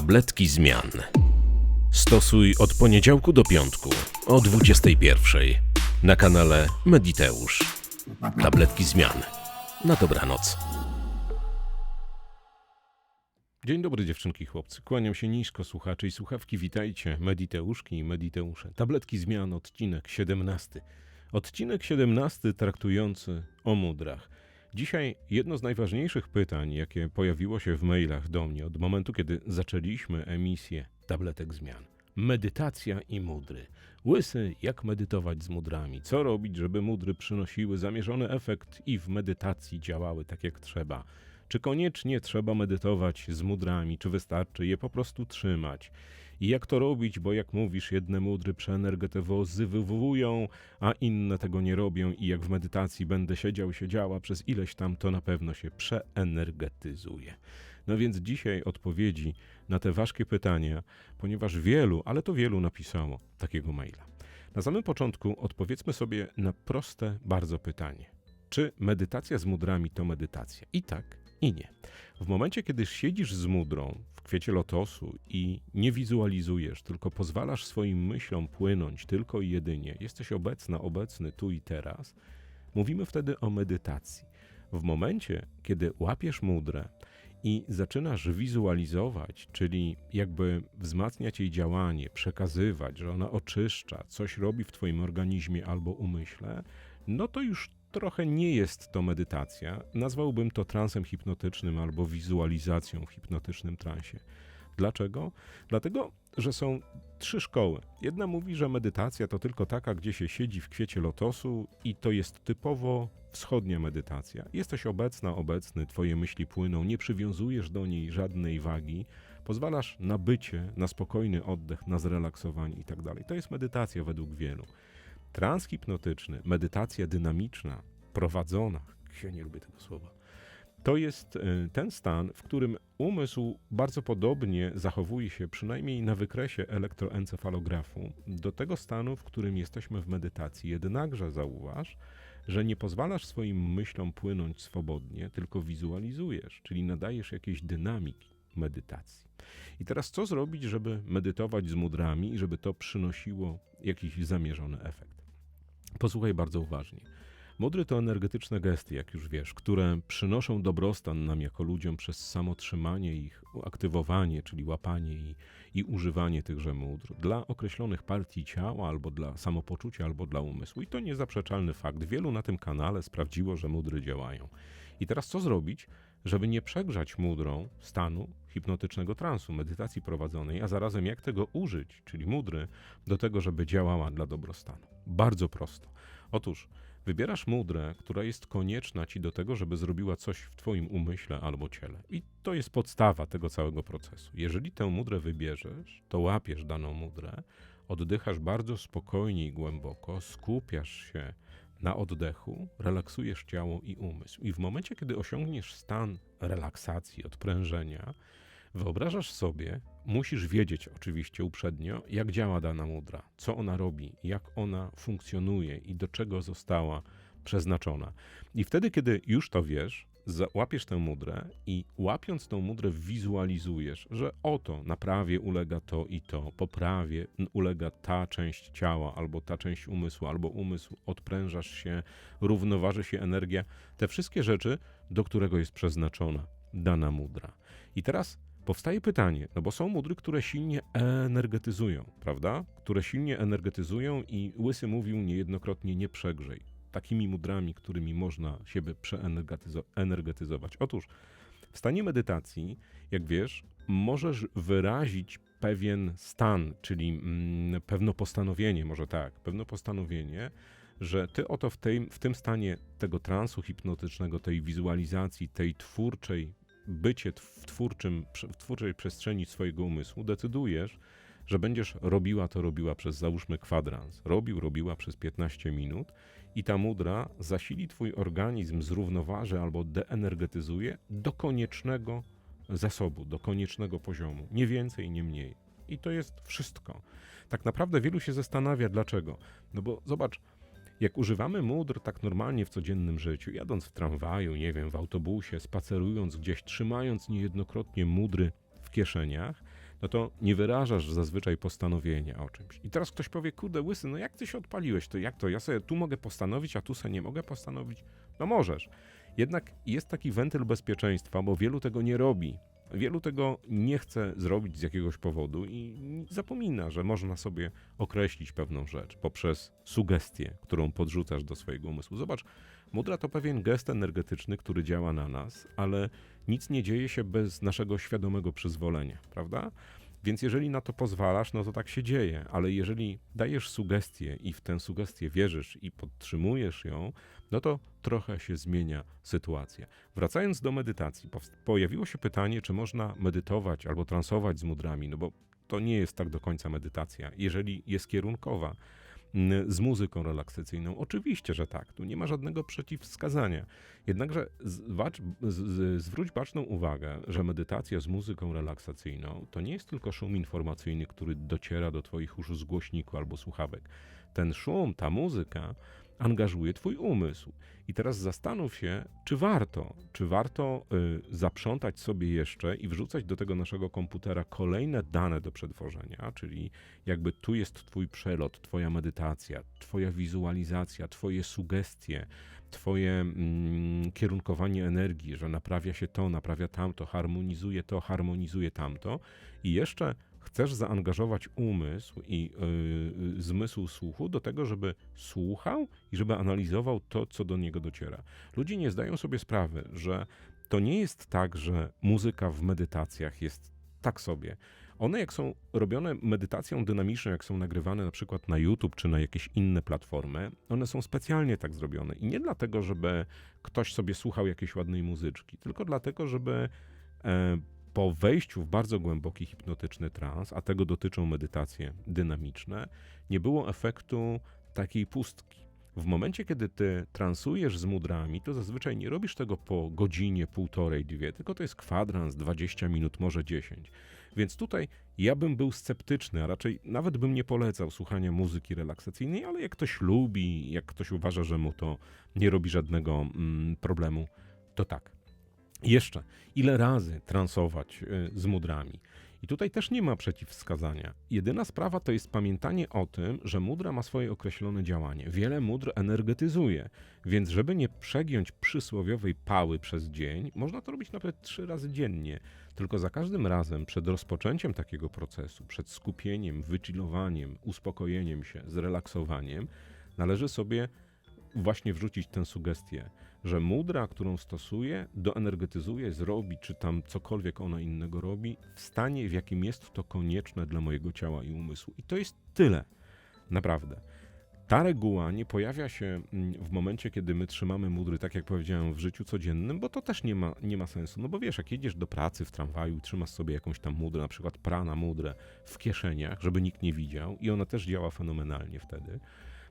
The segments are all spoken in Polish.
Tabletki zmian. Stosuj od poniedziałku do piątku o 21 na kanale Mediteusz. Tabletki zmian. Na dobranoc. Dzień dobry dziewczynki chłopcy. Kłaniam się nisko słuchacze i słuchawki. Witajcie Mediteuszki i Mediteusze. Tabletki zmian odcinek 17. Odcinek 17 traktujący o mudrach. Dzisiaj jedno z najważniejszych pytań, jakie pojawiło się w mailach do mnie od momentu, kiedy zaczęliśmy emisję tabletek zmian. Medytacja i mudry. Łysy, jak medytować z mudrami? Co robić, żeby mudry przynosiły zamierzony efekt i w medytacji działały tak jak trzeba? Czy koniecznie trzeba medytować z mudrami, czy wystarczy je po prostu trzymać? I jak to robić, bo jak mówisz, jedne mudry przeenergetywują, a inne tego nie robią i jak w medytacji będę siedział, siedziała przez ileś tam, to na pewno się przeenergetyzuje. No więc dzisiaj odpowiedzi na te ważkie pytania, ponieważ wielu, ale to wielu napisało takiego maila. Na samym początku odpowiedzmy sobie na proste bardzo pytanie. Czy medytacja z mudrami to medytacja? I tak, i nie. W momencie, kiedy siedzisz z mudrą w kwiecie lotosu i nie wizualizujesz, tylko pozwalasz swoim myślom płynąć tylko i jedynie, jesteś obecna, obecny tu i teraz, mówimy wtedy o medytacji. W momencie, kiedy łapiesz mudrę i zaczynasz wizualizować, czyli jakby wzmacniać jej działanie, przekazywać, że ona oczyszcza, coś robi w Twoim organizmie albo umyśle, no to już trochę nie jest to medytacja. Nazwałbym to transem hipnotycznym albo wizualizacją w hipnotycznym transie. Dlaczego? Dlatego, że są trzy szkoły. Jedna mówi, że medytacja to tylko taka, gdzie się siedzi w kwiecie lotosu i to jest typowo wschodnia medytacja. Jesteś obecna, obecny, twoje myśli płyną, nie przywiązujesz do niej żadnej wagi, pozwalasz na bycie, na spokojny oddech, na zrelaksowanie itd. Tak to jest medytacja według wielu. Trans hipnotyczny, medytacja dynamiczna, prowadzona, ja nie lubię tego słowa, to jest e, ten stan, w którym umysł bardzo podobnie zachowuje się, przynajmniej na wykresie elektroencefalografu, do tego stanu, w którym jesteśmy w medytacji. Jednakże zauważ, że nie pozwalasz swoim myślom płynąć swobodnie, tylko wizualizujesz, czyli nadajesz jakiejś dynamiki medytacji. I teraz co zrobić, żeby medytować z mudrami i żeby to przynosiło jakiś zamierzony efekt? Posłuchaj bardzo uważnie. Modry to energetyczne gesty, jak już wiesz, które przynoszą dobrostan nam jako ludziom przez samo trzymanie ich, aktywowanie, czyli łapanie i, i używanie tychże módr dla określonych partii ciała, albo dla samopoczucia, albo dla umysłu. I to niezaprzeczalny fakt. Wielu na tym kanale sprawdziło, że mudry działają. I teraz co zrobić, żeby nie przegrzać mudrą stanu hipnotycznego transu, medytacji prowadzonej, a zarazem jak tego użyć, czyli mudry, do tego, żeby działała dla dobrostanu. Bardzo prosto. Otóż wybierasz mudrę, która jest konieczna ci do tego, żeby zrobiła coś w twoim umyśle albo ciele. I to jest podstawa tego całego procesu. Jeżeli tę mudrę wybierzesz, to łapiesz daną mudrę, oddychasz bardzo spokojnie i głęboko, skupiasz się na oddechu, relaksujesz ciało i umysł. I w momencie, kiedy osiągniesz stan relaksacji, odprężenia, wyobrażasz sobie, musisz wiedzieć oczywiście uprzednio, jak działa dana mudra, co ona robi, jak ona funkcjonuje i do czego została przeznaczona. I wtedy, kiedy już to wiesz, łapiesz tę mudrę i łapiąc tę mudrę wizualizujesz, że oto naprawie ulega to i to, poprawie ulega ta część ciała, albo ta część umysłu, albo umysł, odprężasz się, równoważy się energia, te wszystkie rzeczy, do którego jest przeznaczona dana mudra. I teraz powstaje pytanie, no bo są mudry, które silnie energetyzują, prawda? Które silnie energetyzują i Łysy mówił niejednokrotnie nie przegrzej takimi mudrami, którymi można siebie przeenergetyzować. Otóż w stanie medytacji, jak wiesz, możesz wyrazić pewien stan, czyli mm, pewne postanowienie, może tak, pewne postanowienie, że ty oto w, tej, w tym stanie tego transu hipnotycznego, tej wizualizacji, tej twórczej, bycie w, twórczym, w twórczej przestrzeni swojego umysłu, decydujesz, że będziesz robiła to, robiła przez załóżmy kwadrans. Robił, robiła przez 15 minut i ta mudra zasili twój organizm, zrównoważy albo deenergetyzuje do koniecznego zasobu, do koniecznego poziomu. Nie więcej, nie mniej. I to jest wszystko. Tak naprawdę wielu się zastanawia, dlaczego. No bo zobacz, jak używamy mudr tak normalnie w codziennym życiu, jadąc w tramwaju, nie wiem, w autobusie, spacerując gdzieś, trzymając niejednokrotnie mudry w kieszeniach, no to nie wyrażasz zazwyczaj postanowienia o czymś. I teraz ktoś powie, kurde, łysy, no jak ty się odpaliłeś, to jak to, ja sobie tu mogę postanowić, a tu sobie nie mogę postanowić? No możesz. Jednak jest taki wentyl bezpieczeństwa, bo wielu tego nie robi. Wielu tego nie chce zrobić z jakiegoś powodu i zapomina, że można sobie określić pewną rzecz poprzez sugestię, którą podrzucasz do swojego umysłu. Zobacz, mudra to pewien gest energetyczny, który działa na nas, ale nic nie dzieje się bez naszego świadomego przyzwolenia, prawda? Więc jeżeli na to pozwalasz, no to tak się dzieje, ale jeżeli dajesz sugestię i w tę sugestię wierzysz i podtrzymujesz ją, no to trochę się zmienia sytuacja. Wracając do medytacji, pojawiło się pytanie, czy można medytować albo transować z mudrami, no bo to nie jest tak do końca medytacja, jeżeli jest kierunkowa z muzyką relaksacyjną? Oczywiście, że tak. Tu nie ma żadnego przeciwwskazania. Jednakże zwacz, z, zwróć baczną uwagę, że medytacja z muzyką relaksacyjną to nie jest tylko szum informacyjny, który dociera do Twoich uszu z głośniku albo słuchawek. Ten szum, ta muzyka angażuje Twój umysł. I teraz zastanów się, czy warto, czy warto y, zaprzątać sobie jeszcze i wrzucać do tego naszego komputera kolejne dane do przetworzenia, czyli jakby tu jest Twój przelot, Twoja medytacja, Twoja wizualizacja, Twoje sugestie, Twoje mm, kierunkowanie energii, że naprawia się to, naprawia tamto, harmonizuje to, harmonizuje tamto i jeszcze chcesz zaangażować umysł i yy, zmysł słuchu do tego, żeby słuchał i żeby analizował to, co do niego dociera. Ludzie nie zdają sobie sprawy, że to nie jest tak, że muzyka w medytacjach jest tak sobie. One, jak są robione medytacją dynamiczną, jak są nagrywane na przykład na YouTube czy na jakieś inne platformy, one są specjalnie tak zrobione. I nie dlatego, żeby ktoś sobie słuchał jakiejś ładnej muzyczki, tylko dlatego, żeby e, po wejściu w bardzo głęboki hipnotyczny trans, a tego dotyczą medytacje dynamiczne, nie było efektu takiej pustki. W momencie, kiedy ty transujesz z mudrami, to zazwyczaj nie robisz tego po godzinie, półtorej, dwie, tylko to jest kwadrans, 20 minut, może 10. Więc tutaj ja bym był sceptyczny, a raczej nawet bym nie polecał słuchania muzyki relaksacyjnej, ale jak ktoś lubi, jak ktoś uważa, że mu to nie robi żadnego mm, problemu, to tak. Jeszcze, ile razy transować y, z mudrami? I tutaj też nie ma przeciwwskazania. Jedyna sprawa to jest pamiętanie o tym, że mudra ma swoje określone działanie. Wiele mudr energetyzuje, więc żeby nie przegiąć przysłowiowej pały przez dzień, można to robić nawet trzy razy dziennie. Tylko za każdym razem przed rozpoczęciem takiego procesu, przed skupieniem, wychillowaniem, uspokojeniem się, zrelaksowaniem, należy sobie właśnie wrzucić tę sugestię, że mudra, którą stosuje, doenergetyzuje, zrobi, czy tam cokolwiek ona innego robi, w stanie, w jakim jest to konieczne dla mojego ciała i umysłu. I to jest tyle. Naprawdę. Ta reguła nie pojawia się mm, w momencie, kiedy my trzymamy mudry, tak jak powiedziałem, w życiu codziennym, bo to też nie ma, nie ma sensu. No bo wiesz, jak jedziesz do pracy w tramwaju i trzymasz sobie jakąś tam mudrę, na przykład prana mudrę w kieszeniach, żeby nikt nie widział i ona też działa fenomenalnie wtedy,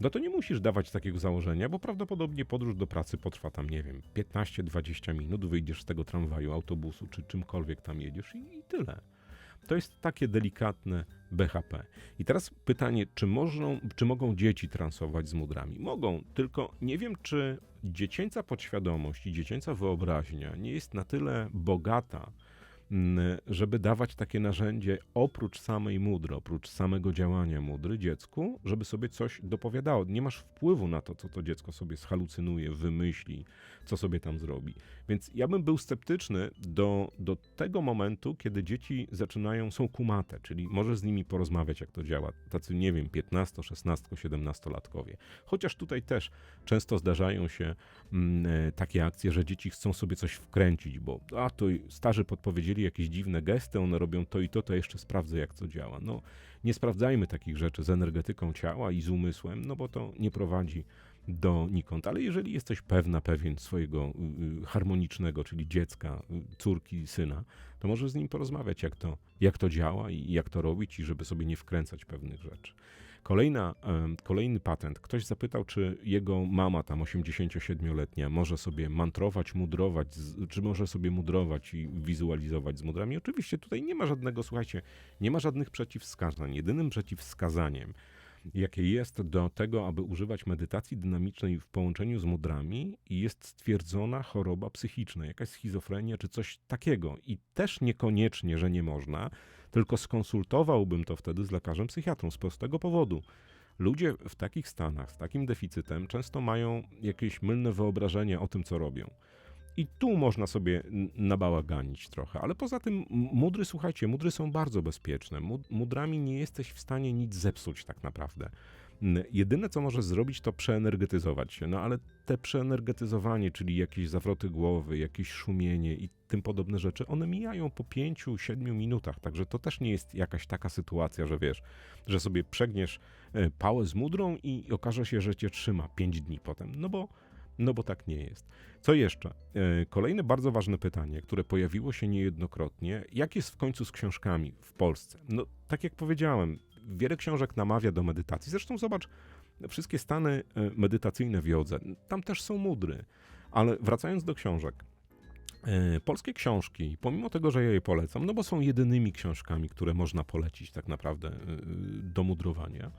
no to nie musisz dawać takiego założenia, bo prawdopodobnie podróż do pracy potrwa tam, nie wiem, 15-20 minut, wyjdziesz z tego tramwaju, autobusu czy czymkolwiek tam jedziesz i, i tyle. To jest takie delikatne BHP. I teraz pytanie, czy, możą, czy mogą dzieci transować z mudrami? Mogą, tylko nie wiem, czy dziecięca podświadomość i dziecięca wyobraźnia nie jest na tyle bogata, żeby dawać takie narzędzie oprócz samej mudry, oprócz samego działania mudry dziecku, żeby sobie coś dopowiadało. Nie masz wpływu na to, co to dziecko sobie schalucynuje, wymyśli, co sobie tam zrobi. Więc ja bym był sceptyczny do, do tego momentu, kiedy dzieci zaczynają, są kumate, czyli możesz z nimi porozmawiać, jak to działa. Tacy, nie wiem, 15, 16, 17 latkowie. Chociaż tutaj też często zdarzają się mm, takie akcje, że dzieci chcą sobie coś wkręcić, bo a to starzy podpowiedzieli jakieś dziwne gesty, one robią to i to, to jeszcze sprawdzę, jak to działa. No, nie sprawdzajmy takich rzeczy z energetyką ciała i z umysłem, no bo to nie prowadzi donikąd. Ale jeżeli jesteś pewna, pewien swojego y, y, harmonicznego, czyli dziecka, y, córki, syna, to możesz z nim porozmawiać, jak to, jak to działa i jak to robić, i żeby sobie nie wkręcać pewnych rzeczy. Kolejna, kolejny patent. Ktoś zapytał, czy jego mama, tam 87-letnia, może sobie mantrować, mudrować, czy może sobie mudrować i wizualizować z mudrami. Oczywiście tutaj nie ma żadnego, słuchajcie, nie ma żadnych przeciwwskazań. Jedynym przeciwwskazaniem, jakie jest do tego, aby używać medytacji dynamicznej w połączeniu z mudrami, jest stwierdzona choroba psychiczna, jakaś schizofrenia czy coś takiego. I też niekoniecznie, że nie można, tylko skonsultowałbym to wtedy z lekarzem psychiatrą z prostego powodu. Ludzie w takich stanach, z takim deficytem, często mają jakieś mylne wyobrażenia o tym, co robią. I tu można sobie nabałaganić trochę, ale poza tym mudry, słuchajcie, mudry są bardzo bezpieczne. Mud- Mudrami nie jesteś w stanie nic zepsuć tak naprawdę. Jedyne, co możesz zrobić, to przeenergetyzować się. No ale te przeenergetyzowanie, czyli jakieś zawroty głowy, jakieś szumienie i tym podobne rzeczy, one mijają po 5-7 minutach. Także to też nie jest jakaś taka sytuacja, że wiesz, że sobie przegniesz e, pałę z mudrą i okaże się, że cię trzyma 5 dni potem. No bo, no bo tak nie jest. Co jeszcze? E, Kolejne bardzo ważne pytanie, które pojawiło się niejednokrotnie. Jak jest w końcu z książkami w Polsce? No, tak jak powiedziałem, wiele książek namawia do medytacji. Zresztą zobacz, wszystkie stany e, medytacyjne w jodze, tam też są mudry. Ale wracając do książek. e, Polskie książki, pomimo tego, że ja je polecam, no bo są jedynymi książkami, które można polecić tak naprawdę do mudrowania,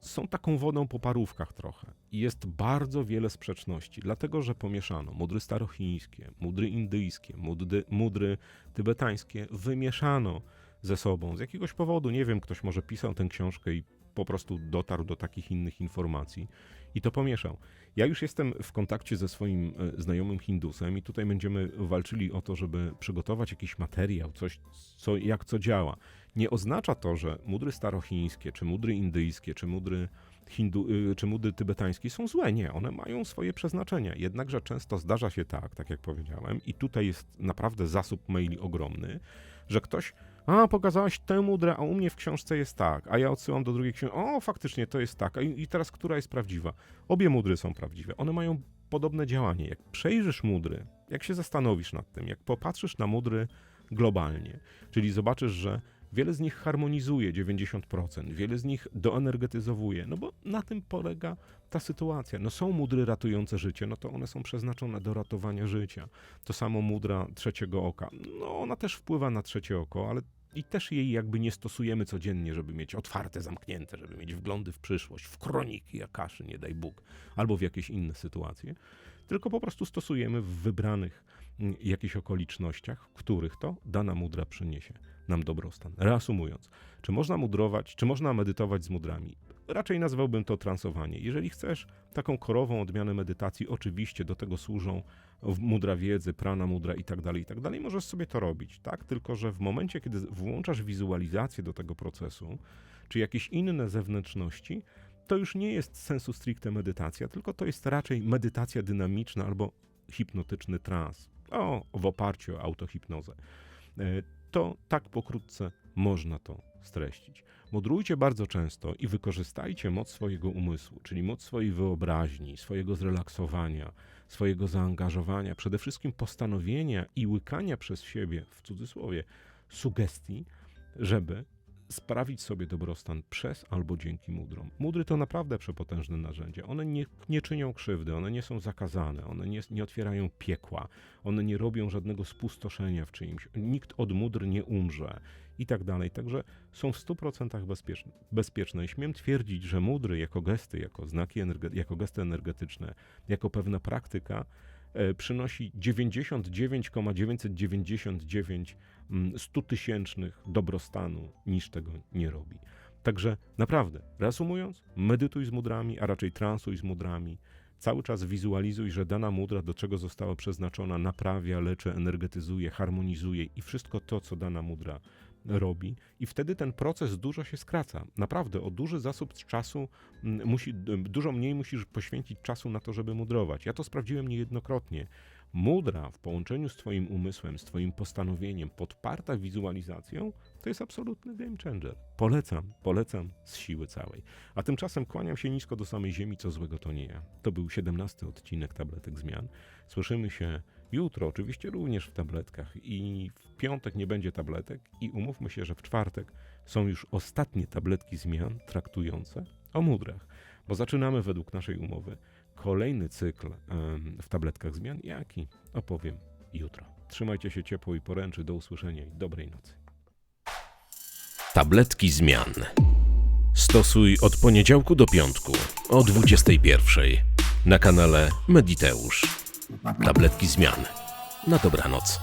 są taką wodą po parówkach trochę. I jest bardzo wiele sprzeczności, dlatego że pomieszano mudry starochińskie, mudry indyjskie, mudry, mudry tybetańskie, wymieszano ze sobą. Z jakiegoś powodu, nie wiem, ktoś może pisał tę książkę i po prostu dotarł do takich innych informacji i to pomieszał. Ja już jestem w kontakcie ze swoim e, znajomym Hindusem i tutaj będziemy walczyli o to, żeby przygotować jakiś materiał, coś, co, jak co działa. Nie oznacza to, że mudry starochińskie, czy mudry indyjskie, czy mudry, hindu, y, czy mudry tybetańskie są złe. Nie, one mają swoje przeznaczenia. Jednakże często zdarza się tak, tak jak powiedziałem, i tutaj jest naprawdę zasób maili ogromny, że ktoś a, pokazałaś tę mudrę, a u mnie w książce jest tak, a ja odsyłam do drugiej książki. O, faktycznie to jest tak. I, I teraz która jest prawdziwa? Obie mudry są prawdziwe. One mają podobne działanie. Jak przejrzysz mudry, jak się zastanowisz nad tym, jak popatrzysz na mudry globalnie, czyli zobaczysz, że wiele z nich harmonizuje 90%, wiele z nich doenergetyzowuje, no bo na tym polega ta sytuacja. No są mudry ratujące życie, no to one są przeznaczone do ratowania życia. To samo mudra trzeciego oka. No ona też wpływa na trzecie oko, ale i też jej jakby nie stosujemy codziennie, żeby mieć otwarte, zamknięte, żeby mieć wglądy w przyszłość, w kroniki Akaszy, nie daj Bóg, albo w jakieś inne sytuacje, tylko po prostu stosujemy w wybranych mm, jakichś okolicznościach, w których to dana mudra przyniesie nam dobrostan. Reasumując, czy można mudrować, czy można medytować z mudrami? Raczej nazwałbym to transowanie. Jeżeli chcesz taką korową odmianę medytacji, oczywiście do tego służą mudra wiedzy, prana mudra tak tak dalej, możesz sobie to robić, tak? Tylko, że w momencie, kiedy włączasz wizualizację do tego procesu, czy jakieś inne zewnętrzności, to już nie jest sensu stricte medytacja, tylko to jest raczej medytacja dynamiczna albo hipnotyczny trans. O, w oparciu o autohipnozę. E, To tak pokrótce można to streścić. Modrujcie bardzo często i wykorzystajcie moc swojego umysłu, czyli moc swojej wyobraźni, swojego zrelaksowania, swojego zaangażowania, przede wszystkim postanowienia i łykania przez siebie, w cudzysłowie, sugestii, żeby sprawić sobie dobrostan przez albo dzięki mudrom. Mudry to naprawdę przepotężne narzędzie. One nie, nie czynią krzywdy, one nie są zakazane, one nie, nie otwierają piekła, one nie robią żadnego spustoszenia w czyimś. Nikt od mudr nie umrze i tak dalej. Także są w 100% bezpieczne. bezpieczne. I śmiem twierdzić, że mudry jako gesty, jako znaki, energe- jako gesty energetyczne, jako pewna praktyka e, przynosi 99,999 mm, 100 tysięcznych dobrostanu, niż tego nie robi. Także naprawdę, reasumując, medytuj z mudrami, a raczej transuj z mudrami. Cały czas wizualizuj, że dana mudra, do czego została przeznaczona, naprawia, leczy, energetyzuje, harmonizuje i wszystko to, co dana mudra robi. I wtedy ten proces dużo się skraca. Naprawdę, o duży zasób czasu mm, musi, dużo mniej musisz poświęcić czasu na to, żeby mudrować. Ja to sprawdziłem niejednokrotnie. Mudra w połączeniu z Twoim umysłem, z Twoim postanowieniem, podparta wizualizacją, to jest absolutny game changer. Polecam, polecam z siły całej. A tymczasem kłaniam się nisko do samej ziemi, co złego to nie ja. To był 17 odcinek Tabletek Zmian. Słyszymy się jutro, oczywiście również w tabletkach i w piątek nie będzie tabletek i umówmy się, że w czwartek są już ostatnie tabletki zmian traktujące o mudrach, bo zaczynamy według naszej umowy kolejny cykl w tabletkach zmian, jaki opowiem jutro. Trzymajcie się ciepło i poręczy. Do usłyszenia i dobrej nocy. Tabletki zmian. Stosuj od poniedziałku do piątku o 21 na kanale Mediteusz. Tabletki zmian. Na dobranoc.